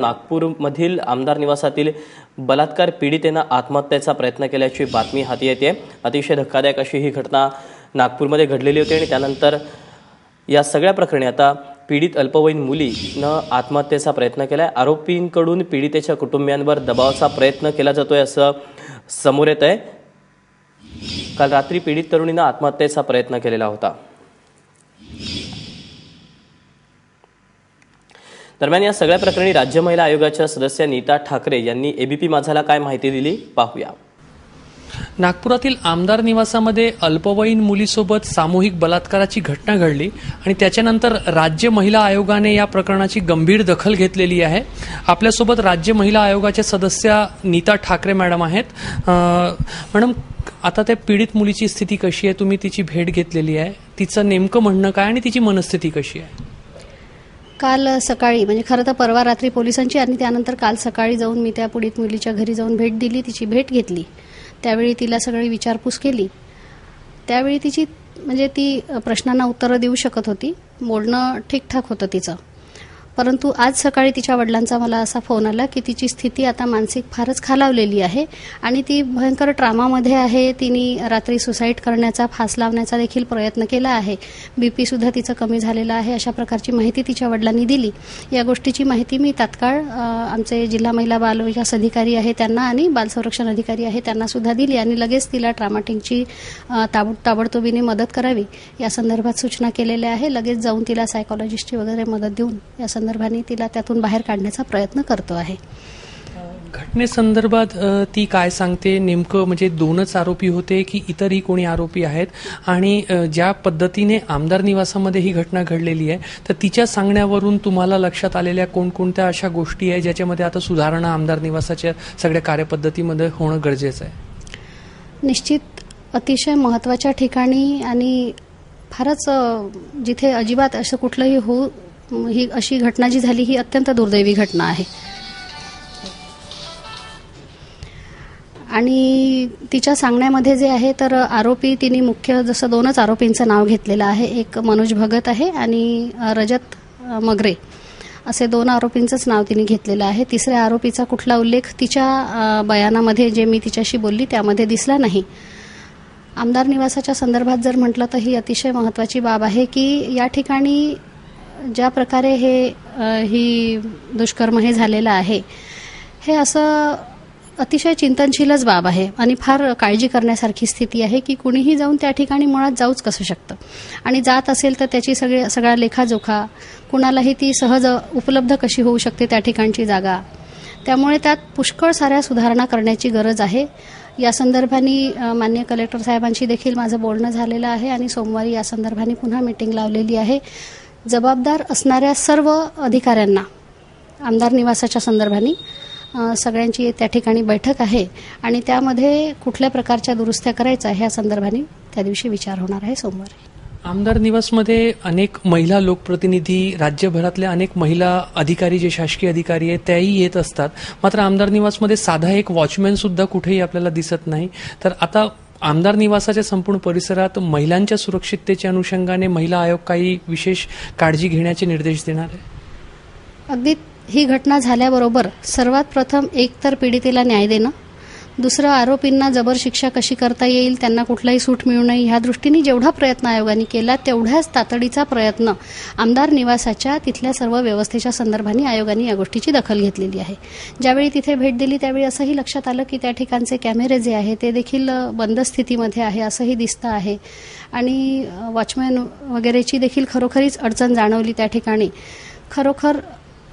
नागपूरमधील आमदार निवासातील बलात्कार पीडितेनं आत्महत्येचा प्रयत्न केल्याची बातमी हाती येते. अतिशय धक्कादायक अशी ही घटना नागपूरमध्ये घडलेली होती आणि त्यानंतर या सगळ्या प्रकरणी आता पीडित अल्पवयीन मुलीनं आत्महत्येचा प्रयत्न केला आहे आरोपींकडून पीडितेच्या कुटुंबियांवर दबावाचा प्रयत्न केला जातोय असं समोर येत आहे काल रात्री पीडित तरुणीनं आत्महत्येचा प्रयत्न केलेला होता. दरम्यान या सगळ्या प्रकरणी राज्य महिला आयोगाच्या सदस्य नीता ठाकरे यांनी एबीपी माझाला काय माहिती दिली पाहूया. नागपुरातील आमदार निवासामध्ये अल्पवयीन मुलीसोबत सामूहिक बलात्काराची घटना घडली आणि त्याच्यानंतर राज्य महिला आयोगाने या प्रकरणाची गंभीर दखल घेतलेली आहे. आपल्यासोबत राज्य महिला आयोगाच्या सदस्या नीता ठाकरे मॅडम आहेत. मॅडम आता त्या पीडित मुलीची स्थिती कशी आहे? तुम्ही तिची भेट घेतलेली आहे. तिचं नेमकं म्हणणं काय आणि तिची मनस्थिती कशी आहे? काल सकाळी म्हणजे खरं तर परवा रात्री पोलिसांची आणि त्यानंतर काल सकाळी जाऊन मी त्या पुढीत मुलीच्या घरी जाऊन भेट दिली तिची भेट घेतली. त्यावेळी तिला सगळी विचारपूस केली. त्यावेळी तिची म्हणजे ती प्रश्नांना उत्तरं देऊ शकत होती. बोलणं ठीकठाक होतं तिचं. परंतु आज सकाळी तिच्या वडिलांचा मला असा फोन आला की तिची स्थिती आता मानसिक फारच खालावलेली आहे आणि ती भयंकर ट्रामामध्ये आहे. तिने रात्री सुसाईड करण्याचा फास लावण्याचा देखील प्रयत्न केला आहे. बीपी सुद्धा तिचं कमी झालेलं आहे अशा प्रकारची माहिती तिच्या वडिलांनी दिली. या गोष्टीची माहिती मी तात्काळ आमचे जिल्हा महिला बाल विकास अधिकारी आहे त्यांना आणि बाल संरक्षण अधिकारी आहे त्यांना सुद्धा दिली आणि लगेच तिला ट्रामाटिंगची ताबड ताबडतोबीने मदत करावी. या संदर्भात सूचना केलेल्या आहे. लगेच जाऊन तिला सायकॉलॉजिस्टची वगैरे मदत देऊन या संदर्भाने तिला त्यातून बाहेर काढण्याचा प्रयत्न करतो आहे. घटनेसंदर्भात ती काय सांगते? नेमकं म्हणजे दोनच आरोपी होते की इतरही कोणी आरोपी आहेत? आणि ज्या पद्धतीने आमदार निवासामध्ये ही घटना घडलेली आहे तर तिच्या सांगण्यावरून तुम्हाला लक्षात आलेल्या कोणकोणत्या अशा गोष्टी आहे ज्याच्यामध्ये आता सुधारणा आमदार निवासाच्या सगळ्या कार्यपद्धतीमध्ये होणं गरजेचं आहे? निश्चित अतिशय महत्त्वाच्या ठिकाणी आणि फारच जिथे अजिबात असं कुठलंही होऊ ही अशी घटना जी झाली ही अत्यंत दुर्दैवी घटना आहे. आणि तिच्या सांगण्यामध्ये जे आहे तर आरोपी तिने मुख्य जसं दोनच आरोपींचं नाव घेतलेलं आहे. एक मनोज भगत आहे आणि रजत मगरे. असे दोन आरोपींचंच नाव तिने घेतलेलं आहे. तिसऱ्या आरोपीचा कुठला उल्लेख तिच्या बयानामध्ये जे मी तिच्याशी बोलली त्यामध्ये दिसला नाही. आमदार निवासाच्या संदर्भात जर म्हटलं तर ही अतिशय महत्त्वाची बाब आहे की या ठिकाणी ज्या प्रकारे हे ही दुष्कर्म हे झालेलं आहे हे असं अतिशय चिंतनशीलच बाब आहे आणि फार काळजी करण्यासारखी स्थिती आहे की कुणीही जाऊन त्या ठिकाणी मुळात जाऊच कसं शकतं. आणि जात असेल तर त्याची सगळे सगळा लेखाजोखा कुणालाही ती सहज उपलब्ध कशी होऊ शकते त्या ठिकाणची जागा त्यामुळे त्यात पुष्कळ साऱ्या सुधारणा करण्याची गरज आहे. या संदर्भाने मान्य कलेक्टर साहेबांशी देखील माझं बोलणं झालेलं आहे आणि सोमवारी या संदर्भाने पुन्हा मीटिंग लावलेली आहे. जबाबदार असणाऱ्या सर्व अधिकाऱ्यांना आमदार निवासाच्या संदर्भाने सगळ्यांची त्या ठिकाणी बैठक आहे आणि त्यामध्ये कुठल्या प्रकारच्या दुरुस्त्या करायच्या ह्या संदर्भाने त्या दिवशी विचार होणार आहे सोमवारी. आमदार निवासमध्ये अनेक महिला लोकप्रतिनिधी राज्यभरातल्या अनेक महिला अधिकारी जे शासकीय अधिकारी आहेत त्याही येत असतात. मात्र आमदार निवासमध्ये साधा एक वॉचमॅन सुद्धा कुठेही आपल्याला दिसत नाही. तर आता आमदार निवासाच्या संपूर्ण परिसरात महिलांच्या सुरक्षिततेच्या अनुषंगाने महिला आयोग काही विशेष काळजी घेण्याचे निर्देश देणार आहे? अगदी ही घटना झाल्याबरोबर सर्वात प्रथम एकतर पीडितेला न्याय देणं दुसरं आरोपींना जबर शिक्षा कशी करता येईल त्यांना कुठलाही सूट मिळू नये ह्या दृष्टीने जेवढा प्रयत्न आयोगाने केला तेवढ्याच तातडीचा प्रयत्न आमदार निवासाच्या तिथल्या सर्व व्यवस्थेच्या संदर्भाने आयोगाने या गोष्टीची दखल घेतलेली आहे. ज्यावेळी तिथे भेट दिली त्यावेळी असंही लक्षात आलं की त्या ठिकाणचे कॅमेरे जे आहे ते देखील बंद स्थितीमध्ये आहे असंही दिसतं आहे. आणि वॉचमॅन वगैरेची देखील खरोखरीच अडचण जाणवली त्या ठिकाणी. खरोखर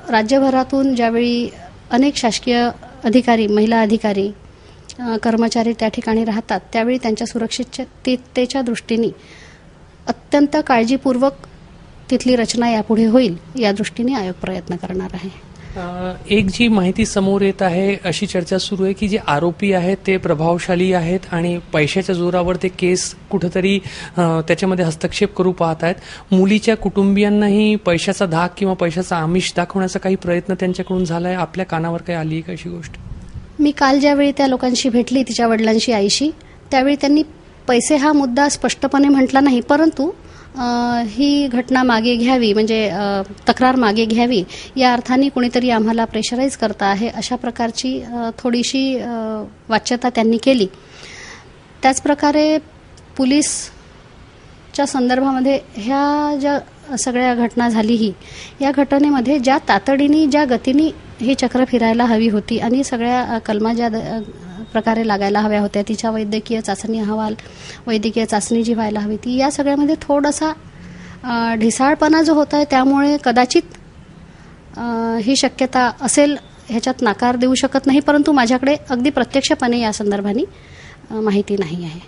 राज्यभरातून ज्यावेळी अनेक शासकीय अधिकारी महिला अधिकारी कर्मचारी त्या ठिकाणी राहतात त्यावेळी त्यांच्या सुरक्षिततेच्या दृष्टीने अत्यंत काळजीपूर्वक तिथली रचना यापुढे होईल या दृष्टीने आयोग प्रयत्न करणार आहे. एक जी माहिती समोर येत आहे अशी चर्चा सुरू आहे की जे आरोपी आहेत ते प्रभावशाली आहेत आणि पैशाच्या जोरावर ते केस कुठंतरी त्याच्यामध्ये हस्तक्षेप करू पाहत आहेत. मुलीच्या कुटुंबियांनाही पैशाचा धाक किंवा पैशाचा आमिष दाखवण्याचा काही प्रयत्न त्यांच्याकडून झाला आहे आपल्या कानावर काही आली आहे का अशी गोष्ट? मी काल ज्यावेळी त्या लोकांशी भेटली तिच्या वडिलांशी आईशी त्यावेळी त्यांनी पैसे हा मुद्दा स्पष्टपणे म्हटला नाही परंतु ही घटना मागे घ्यावी म्हणजे तक्रार मागे घ्यावी या अर्थाने कुणीतरी आम्हाला प्रेशराईज करता आहे अशा प्रकारची थोडीशी वाच्यता त्यांनी केली. त्याचप्रकारे पोलीसच्या संदर्भामध्ये ह्या ज्या सगळ्या घटना झाली ही या घटनेमध्ये ज्या तातडीने ज्या गतीने ही चक्र फिरायला हवी होती आणि सगळ्या कलमा ज्या द- प्रकारे लागायला हव्या होत्या तिच्या वैद्यकीय चाचणी अहवाल वैद्यकीय चाचणी जी व्हायला हवी ती या सगळ्यामध्ये थोडासा ढिसाळपणा जो होता आहे त्यामुळे कदाचित ही शक्यता असेल ह्याच्यात नाकार देऊ शकत नाही परंतु माझ्याकडे अगदी प्रत्यक्षपणे या संदर्भाने माहिती नाही आहे.